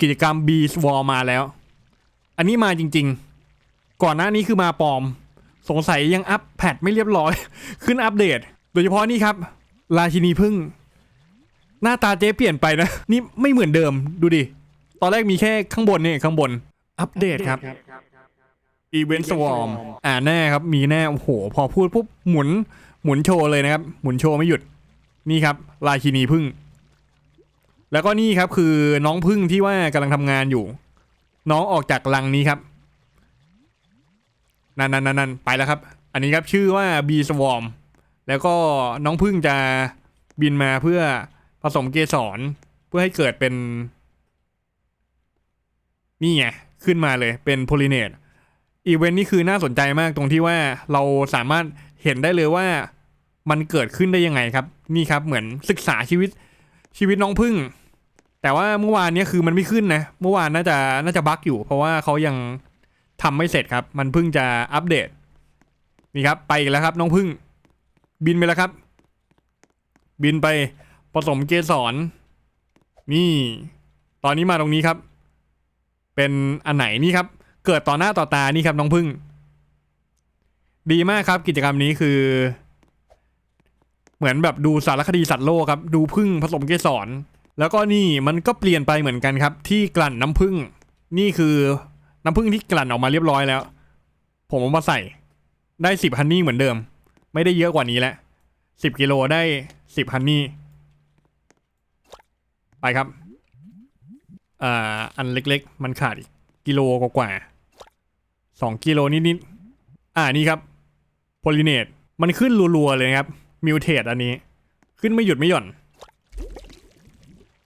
กิจกรรม b s w a r มาแล้ว อันนี้มาจริง ๆ ก่อนหน้านี้คือมาปลอม สงสัยยังอัปแพดไม่เรียบร้อย ขึ้นอัปเดต โดยเฉพาะนี่ครับ ราชินีพึ่ง หน้าตาเจ๊เปลี่ยนไปนะ นี่ไม่เหมือนเดิมดูดิ ตอนแรกมีแค่ข้างบนเนี่ยข้างบน อัปเดตครับอีเวนต์สวอมอ่าแน่ครับ มีแน่ โอ้โห พอพูดปุ๊บหมุน หมุนโชว์เลยนะครับ หมุนโชว์ไม่หยุด นี่ครับ ราชินีพึ่ง แล้วก็นี่ครับคือน้องพึ่งที่ว่ากำลังทำงานอยู่ น้องออกจากรังนี้ครับนั่นนั่นนั่นไปแล้วครับ อันนี้ครับชื่อว่า B Swarm แล้วก็น้องพึ่งจะบินมาเพื่อผสมเกสรเพื่อให้เกิดเป็น นี่ไงขึ้นมาเลยเป็นโพลิเนตอีเวนต์นี้คือน่าสนใจมากตรงที่ว่าเราสามารถเห็นได้เลยว่ามันเกิดขึ้นได้ยังไงครับ นี่ครับเหมือนศึกษาชีวิตชีวิตน้องพึ่ง แต่ว่าเมื่อวานนี้คือมันไม่ขึ้นนะ เมื่อวานน่าจะน่าจะบั๊กอยู่ เพราะว่าเขายังทำไม่เสร็จครับ มันเพิ่งจะอัปเดต นี่ครับ ไปอีกแล้วครับ น้องพึ่ง บินไปแล้วครับ บินไปผสมเกสร นี่ ตอนนี้มาตรงนี้ครับ เป็นอันไหนนี่ครับ เกิดต่อหน้าต่อตานี่ครับ น้องพึ่ง ดีมากครับ กิจกรรมนี้คือ เหมือนแบบดูสารคดีสัตว์โลกครับ ดูพึ่งผสมเกสร แล้วก็นี่มันก็เปลี่ยนไปเหมือนกันครับ ที่กลั่นน้ำผึ้งนี่คือน้ำผึ้งที่กลั่นออกมาเรียบร้อยแล้ว ผมเอามาใส่ได้สิบฮันนี่เหมือนเดิม ไม่ได้เยอะกว่านี้แล้วสิบกิโลได้สิบฮันนี่ไปครับอ่าอันเล็กๆ มันขาดอีกกิโลกว่าๆสองกิโลนิดๆอ่านี่ครับโพลิเนตมันขึ้นรัวๆเลยครับมิวเทตอันนี้ ขึ้นไม่หยุดไม่หย่อน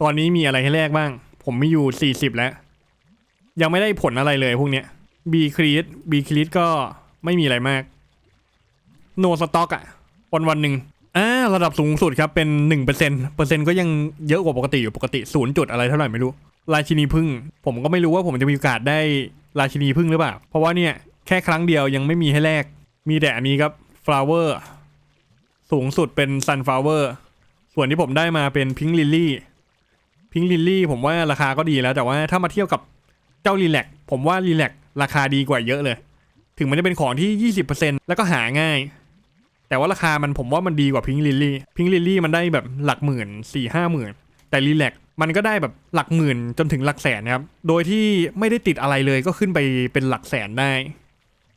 ตอนนี้มีอะไรให้แลกบ้าง ผมมีอยู่ 40 แล้ว ยังไม่ได้ผลอะไรเลยพวกเนี้ย B ครีด B ครีดก็ไม่มีอะไรมาก โนสต็อกอะวันวันหนึ่งอ่าระดับสูงสุดครับเป็น1%เปอร์เซ็นเปอร์เซ็นก็ยังเยอะกว่าปกติอยู่ปกติ0จุดอะไรเท่าไหร่ไม่รู้ ราชินีพึ่ง ผมก็ไม่รู้ว่าผมจะมีโอกาสได้ราชินีพึ่งหรือเปล่า เพราะว่าเนี่ยแค่ครั้งเดียวยังไม่มีให้แลก มีแต่อันนี้ครับ flower สูงสุดเป็น sunflower ส่วนที่ผมได้มาเป็นพิงลิลลี่ พิงลิลลี่ผมว่าราคาก็ดีแล้วแต่ว่าถ้ามาเทียบกับเจ้ารีแลกผมว่ารีแลกราคาดีกว่าเยอะเลย ถึงมันจะเป็นของที่ 20%แล้วก็หาง่าย แต่ว่าราคามันผมว่ามันดีกว่าพิงลิลลี่พิงลิลลี่มันได้แบบหลักหมื่นสี่ห้าหมื่นแต่รีแลกมันก็ได้แบบหลักหมื่นจนถึงหลักแสนนะครับโดยที่ไม่ได้ติดอะไรเลยก็ขึ้นไปเป็นหลักแสนได้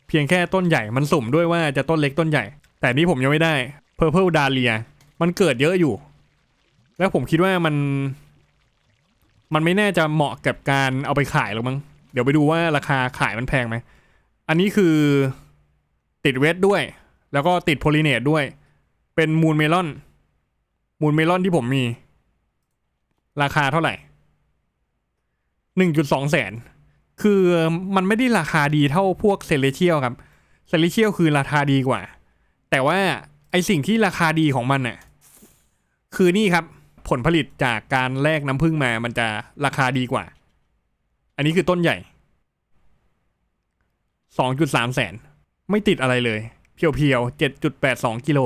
เพียงแค่ต้นใหญ่มันสุ่มด้วยว่าจะต้นเล็กต้นใหญ่ แต่นี่ผมยังไม่ได้ Purple Dahlia มันเกิดเยอะอยู่ แล้วผมคิดว่ามัน มันไม่แน่จะเหมาะกับการเอาไปขายหรอกมั้งเดี๋ยวไปดูว่าราคาขายมันแพงไหมอันนี้คือติดเวทด้วย แล้วก็ติดโพลิเนตด้วย เป็นมูนเมลอน มูนเมลอนที่ผมมี ราคาเท่าไหร่หนึ่งจุดสองแสนคือมันไม่ได้ราคาดีเท่าพวกเซเลเชียลครับเซเลเชียลคือราคาดีกว่า แต่ว่าไอสิ่งที่ราคาดีของมันน่ะ คือนี่ครับ ผลผลิตจากการแลกน้ำผึ้งมามันจะราคาดีกว่า อันนี้คือต้นใหญ่สองจุดสามแสน ไม่ติดอะไรเลย เพียวๆเจ็ดจุดแปดสองกิโล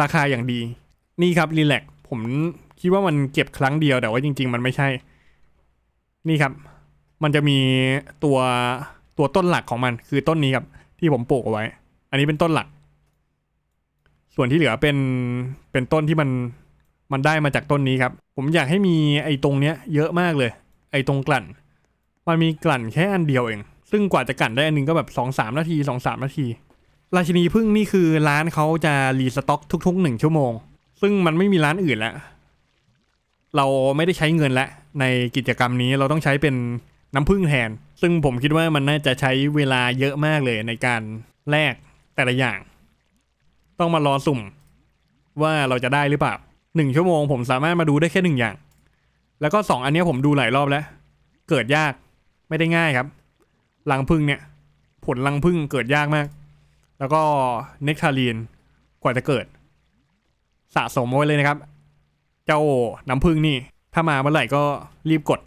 ราคาอย่างดี นี่ครับรีแลกผมคิดว่ามันเก็บครั้งเดียวแต่ว่าจริง ๆ มันไม่ใช่ นี่ครับ มันจะมีตัวตัวต้นหลักของมันคือต้นนี้ครับ ที่ผมปลูกเอาไว้ อันนี้เป็นต้นหลัก ส่วนที่เหลือเป็นเป็นต้นที่มัน มันได้มาจากต้นนี้ครับ ผมอยากให้มีไอ้ตรงเนี้ยเยอะมากเลย ไอ้ตรงกลั่น มันมีกลั่นแค่อันเดียวเอง ซึ่งกว่าจะกลั่นได้อันหนึงก็แบบสองสามนาทีสองสามนาที ราชินีพึ่งนี่คือร้านเขาจะรีสต็อกทุกๆหนึ่งชั่วโมง ซึ่งมันไม่มีร้านอื่นแล้ว เราไม่ได้ใช้เงินแล้วในกิจกรรมนี้เราต้องใช้เป็นน้ำพึ่งแทน ซึ่งผมคิดว่ามันน่าจะใช้เวลาเยอะมากเลยในการแลกแต่ละอย่าง ต้องมารอสุ่มว่าเราจะได้หรือเปล่า หนึ่งชั่วโมงผมสามารถมาดูได้แค่หนึ่งอย่าง แล้วก็สองอันนี้ผมดูหลายรอบแล้ว เกิดยากไม่ได้ง่ายครับลังพึ่งเนี่ย ผลลังพึ่งเกิดยากมาก แล้วก็เนกทารีนกว่าจะเกิด สะสมเอาไว้เลยนะครับ เจ้าน้ำพึ่งนี่ ถ้ามาเมื่อไหร่ก็รีบกด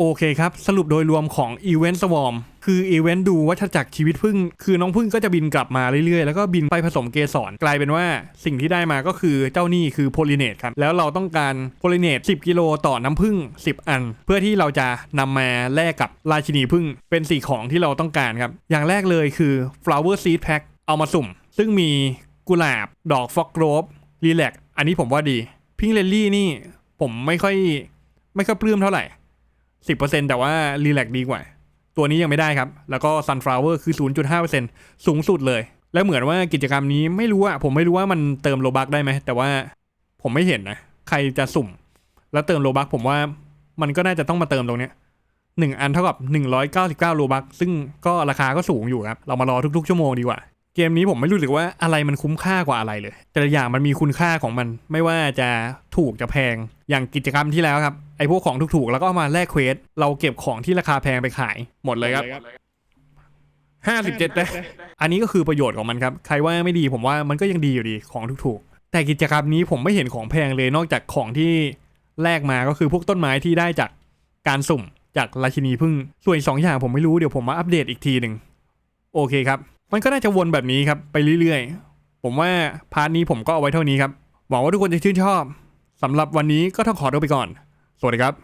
โอเคครับ สรุปโดยรวมของ Event Swarm คืออีเวนต์ดูวัฏจักรชีวิตพึ่ง คือน้องพึ่งก็จะบินกลับมาเรื่อยๆ แล้วก็บินไปผสมเกสรกลายเป็นว่าสิ่งที่ได้มาก็คือเจ้านี่คือโพลิเนตครับ แล้วเราต้องการโพลิเนต10 กิโลต่อน้ำพึ่ง 10 อัน เพื่อที่เราจะนำมาแลกกับราชินีพึ่งเป็นสิ่งของที่เราต้องการครับ อย่างแรกเลยคือ flower seed pack เอามาสุ่ม ซึ่งมีกุหลาบ ดอกฟอกโรบรีแลกอันนี้ผมว่าดีพิงเลลลี่นี่ผมไม่ค่อยไม่ค่อยปลื้มเท่าไหร่ 10%แต่ว่ารีแลกดีกว่า ตัวนี้ยังไม่ได้ครับ แล้วก็ Sunflower คือ0.5%สูงสุดเลย แล้วเหมือนว่ากิจกรรมนี้ไม่รู้อะผมไม่รู้ว่ามันเติมโลบักได้ไหม แต่ว่าผมไม่เห็นนะ ใครจะสุ่ม แล้วเติมโลบักผมว่ามันก็น่าจะต้องมาเติมตรงเนี้ยหนึ่งอันเท่ากับ199โลบักซึ่งก็ราคาก็สูงอยู่ครับ เรามารอทุกๆชั่วโมงดีกว่า เกมนี้ผมไม่รู้สึกว่าอะไรมันคุ้มค่ากว่าอะไรเลย แต่ละอย่างมันมีคุณค่าของมัน ไม่ว่าจะถูกจะแพง อย่างกิจกรรมที่แล้วครับ ไอ้พวกของถูกๆ แล้วก็เอามาแลกเควส เราเก็บของที่ราคาแพงไปขายหมดเลยครับห้าสิบเจ็ดเลยอันนี้ก็คือประโยชน์ของมันครับ ใครว่าไม่ดีผมว่ามันก็ยังดีอยู่ดีของถูกๆ แต่กิจกรรมนี้ผมไม่เห็นของแพงเลยนอกจากของที่แลกมาก็คือพวกต้นไม้ที่ได้จากการสุ่มจากราชินีพึ่ง ส่วนอีกสองอย่างผมไม่รู้เดี๋ยวผมมาอัปเดตอีกทีหนึ่งโอเคครับ มันก็น่าจะวนแบบนี้ครับไปเรื่อยๆ ผมว่าพาร์ทนี้ผมก็เอาไว้เท่านี้ครับ หวังว่าทุกคนจะชื่นชอบสำหรับวันนี้ก็ต้องขอตัวไปก่อน สวัสดีครับ